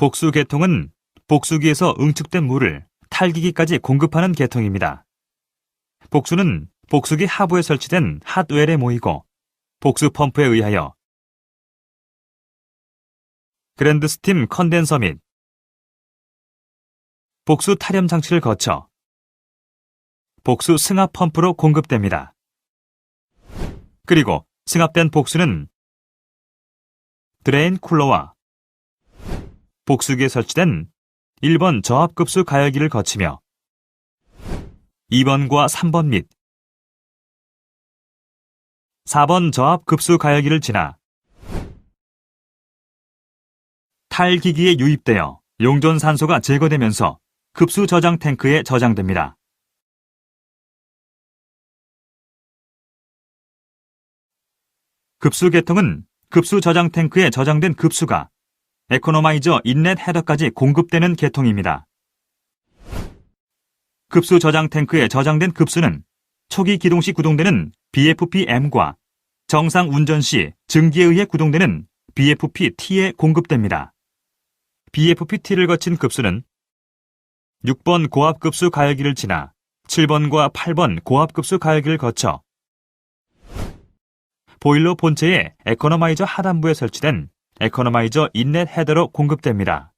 복수 계통은 복수기에서 응축된 물을 탈기기까지 공급하는 계통입니다. 복수는 복수기 하부에 설치된 핫웰에 모이고 복수 펌프에 의하여 그랜드 스팀 컨덴서 및 복수 타렴 장치를 거쳐 복수 승합 펌프로 공급됩니다. 그리고 승합된 복수는 드레인 쿨러와 복수기에 설치된 1번 저압급수 가열기를 거치며 2번과 3번 및 4번 저압급수 가열기를 지나 탈기기에 유입되어 용존 산소가 제거되면서 급수 저장 탱크에 저장됩니다. 급수 계통은 급수 저장 탱크에 저장된 급수가 에코노마이저 인렛 헤더까지 공급되는 계통입니다. 급수 저장 탱크에 저장된 급수는 초기 기동 시 구동되는 BFP-M과 정상 운전 시 증기에 의해 구동되는 BFP-T에 공급됩니다. BFP-T를 거친 급수는 6번 고압급수 가열기를 지나 7번과 8번 고압급수 가열기를 거쳐 보일러 본체의 에코노마이저 하단부에 설치된 에코노마이저 인렛 헤더로 공급됩니다.